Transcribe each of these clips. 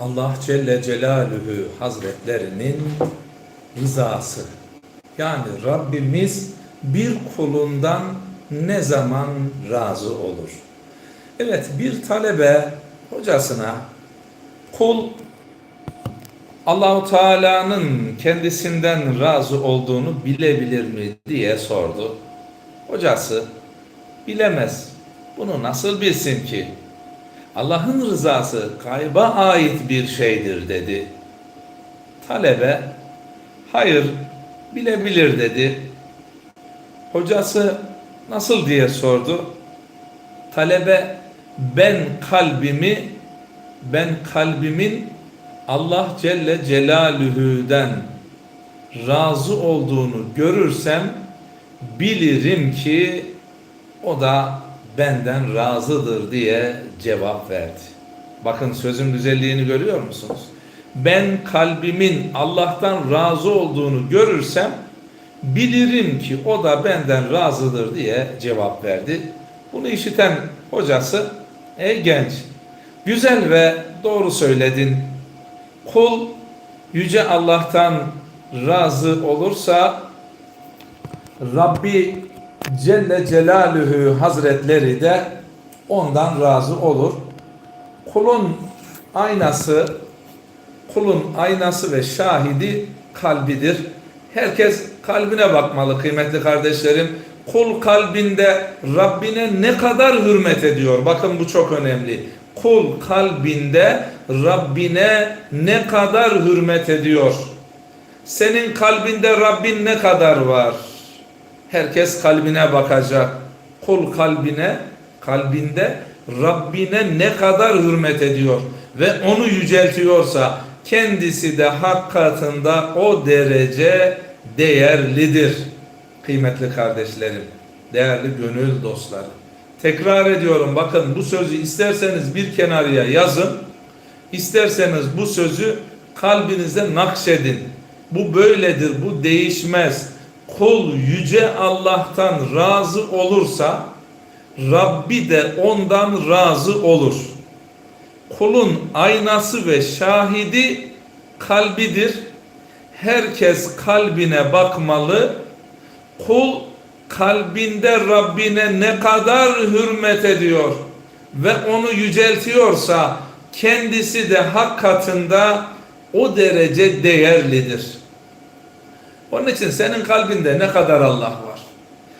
Allah Celle Celaluhu Hazretlerinin rızası. Yani Rabbimiz bir kulundan ne zaman razı olur? Evet bir talebe hocasına kul Allahu Teala'nın kendisinden razı olduğunu bilebilir mi diye sordu. Hocası bilemez. Bunu nasıl bilsin ki? Allah'ın rızası kayba ait bir şeydir dedi. Talebe hayır bilebilir dedi. Hocası nasıl diye sordu. Talebe ben kalbimi ben kalbimin Allah Celle Celaluhu'den razı olduğunu görürsem bilirim ki o da benden razıdır diye cevap verdi. Bakın sözün güzelliğini görüyor musunuz? Ben kalbimin Allah'tan razı olduğunu görürsem bilirim ki o da benden razıdır diye cevap verdi. Bunu işiten hocası ey genç güzel ve doğru söyledin. Kul yüce Allah'tan razı olursa Rabbi Celle Celaluhu Hazretleri de ondan razı olur. Kulun aynası kulun aynası ve şahidi kalbidir. Herkes kalbine bakmalı kıymetli kardeşlerim. Kul kalbinde Rabbine ne kadar hürmet ediyor? Bakın bu çok önemli. Kul kalbinde Rabbine ne kadar hürmet ediyor? Senin kalbinde Rabbin ne kadar var? Herkes kalbine bakacak. Kul kalbine, kalbinde Rabbine ne kadar hürmet ediyor ve onu yüceltiyorsa kendisi de hak katında o derece değerlidir. Kıymetli kardeşlerim, değerli gönül dostları. Tekrar ediyorum bakın bu sözü isterseniz bir kenarıya yazın. İsterseniz bu sözü kalbinize nakşedin. Bu böyledir, bu değişmez. Kul yüce Allah'tan razı olursa Rabbi de ondan razı olur. Kulun aynası ve şahidi kalbidir. Herkes kalbine bakmalı. Kul kalbinde Rabbine ne kadar hürmet ediyor ve onu yüceltiyorsa kendisi de hak katında o derece değerlidir. Onun için senin kalbinde ne kadar Allah var?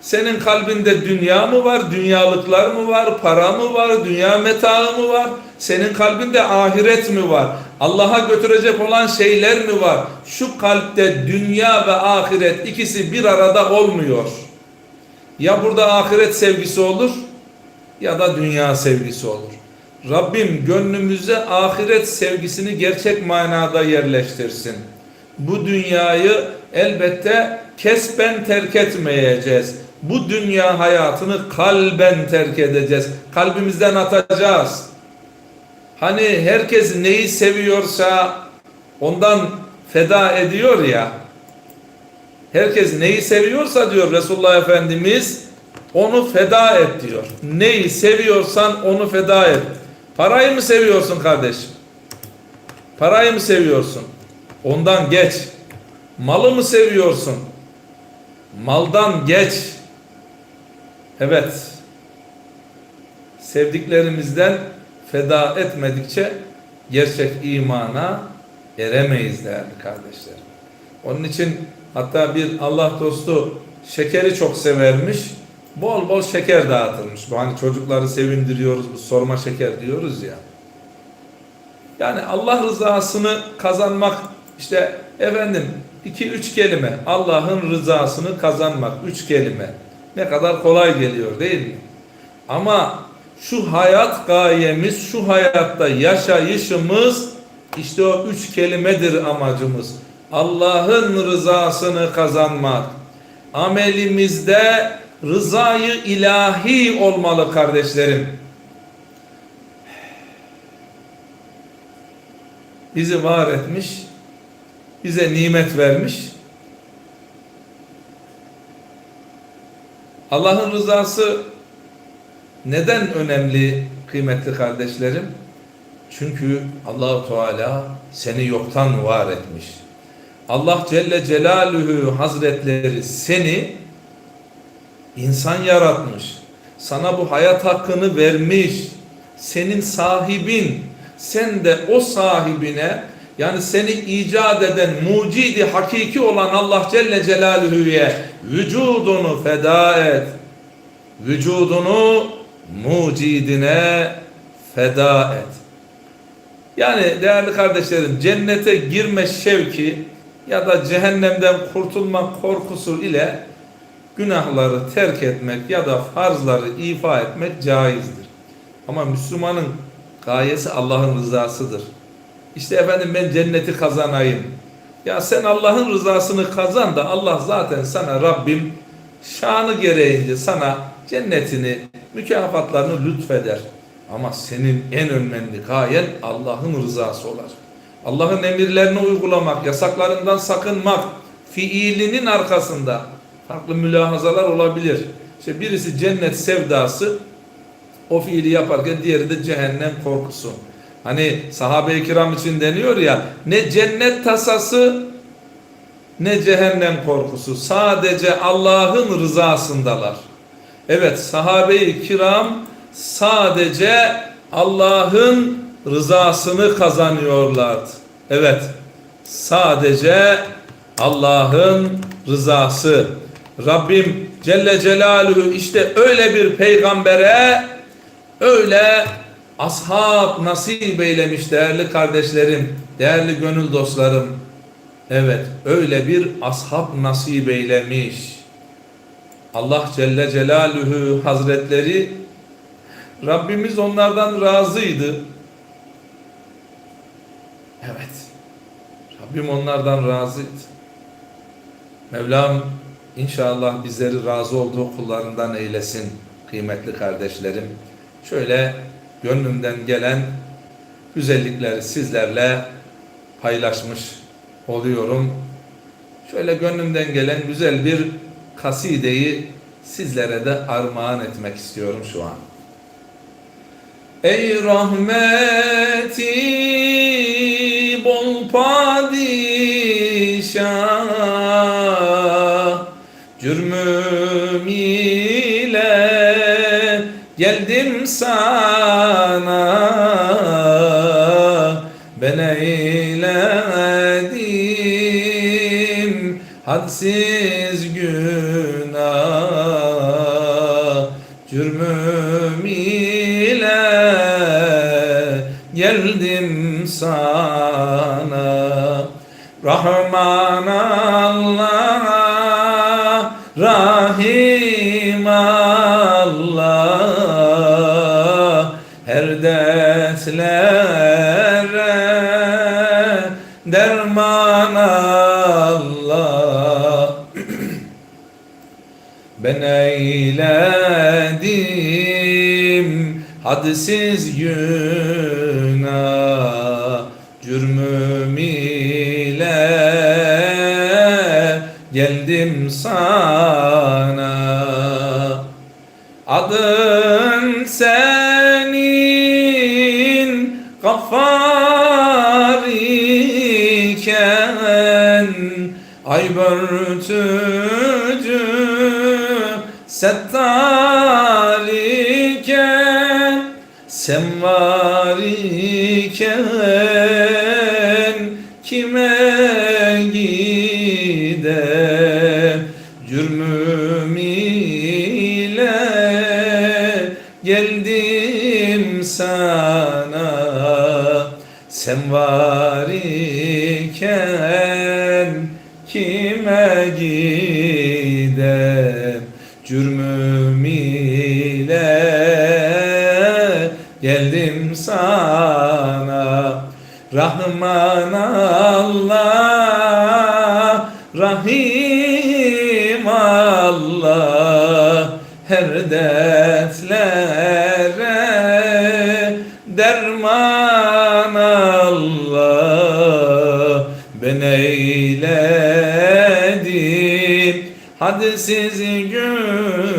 Senin kalbinde dünya mı var, dünyalıklar mı var, para mı var, dünya metaı mı var? Senin kalbinde ahiret mi var? Allah'a götürecek olan şeyler mi var? Şu kalpte dünya ve ahiret ikisi bir arada olmuyor. Ya burada ahiret sevgisi olur ya da dünya sevgisi olur. Rabbim gönlümüze ahiret sevgisini gerçek manada yerleştirsin. Bu dünyayı elbette kesben terk etmeyeceğiz. Bu dünya hayatını kalben terk edeceğiz. Kalbimizden atacağız. Hani herkes neyi seviyorsa ondan feda ediyor ya. Herkes neyi seviyorsa diyor Resulullah Efendimiz onu feda et diyor. Neyi seviyorsan onu feda et. Parayı mı seviyorsun kardeşim? Parayı mı seviyorsun? Ondan geç. Malı mı seviyorsun? Maldan geç. Evet. Sevdiklerimizden feda etmedikçe gerçek imana eremeyiz değerli kardeşlerim. Onun için hatta bir Allah dostu şekeri çok severmiş. Bol bol şeker dağıtılmış. Bu hani çocukları sevindiriyoruz, bu sorma şeker diyoruz ya. Yani Allah rızasını kazanmak işte efendim iki üç kelime Allah'ın rızasını kazanmak üç kelime ne kadar kolay geliyor değil mi? Ama şu hayat gayemiz, şu hayatta yaşayışımız işte o üç kelimedir amacımız. Allah'ın rızasını kazanmak. Amelimizde rızayı ilahi olmalı kardeşlerim. Bizi var etmiş, bize nimet vermiş. Allah'ın rızası neden önemli kıymetli kardeşlerim? Çünkü Allahu Teala seni yoktan var etmiş. Allah Celle Celaluhu Hazretleri seni insan yaratmış. Sana bu hayat hakkını vermiş. Senin sahibin. Sen de o sahibine yani seni icat eden mucidi hakiki olan Allah Celle Celaluhu'ya vücudunu feda et. Vücudunu mucidine feda et. Yani değerli kardeşlerim cennete girme şevki ya da cehennemden kurtulma korkusu ile günahları terk etmek ya da farzları ifa etmek caizdir. Ama Müslümanın gayesi Allah'ın rızasıdır. İşte efendim ben cenneti kazanayım. Ya sen Allah'ın rızasını kazan da Allah zaten sana Rabbim şanı gereğince sana cennetini, mükafatlarını lütfeder. Ama senin en önemli gayen Allah'ın rızası olar. Allah'ın emirlerini uygulamak, yasaklarından sakınmak, fiilinin arkasında farklı mülahazalar olabilir. İşte birisi cennet sevdası, o fiili yaparken diğeri de cehennem korkusu. Hani sahabe-i kiram için deniyor ya, ne cennet tasası ne cehennem korkusu. Sadece Allah'ın rızasındalar. Evet sahabe-i kiram sadece Allah'ın rızasını kazanıyorlardı. Evet sadece Allah'ın rızası. Rabbim Celle Celaluhu işte öyle bir peygambere öyle ashab nasip eylemiş değerli kardeşlerim, değerli gönül dostlarım. Evet öyle bir ashab nasip eylemiş. Allah Celle Celaluhu Hazretleri Rabbimiz onlardan razıydı. Evet. Rabbim onlardan razıydı. Mevlam inşallah bizleri razı olduğu kullarından eylesin kıymetli kardeşlerim. Şöyle gönlümden gelen güzellikleri sizlerle paylaşmış oluyorum. Şöyle gönlümden gelen güzel bir kasideyi sizlere de armağan etmek istiyorum şu an. Ey rahmeti bol padişah Cürmüm ile geldim sana Ben eyledim. Hadsiz günah Cürmüm ile geldim sana. Rahman Allah Her dertlere derman Allah. Ben eyledim hadsiz günah Cürmüm ile geldim sana. Adın gaffar iken Ay börtücü settar iken Sen var iken kime gidem Cürmüm ile geldim sana Sen var iken kime gidem? Cürmüm ile geldim sana. Rahman Allah Rahim Allah. Her dertlere Ben eyledim hadsiz günah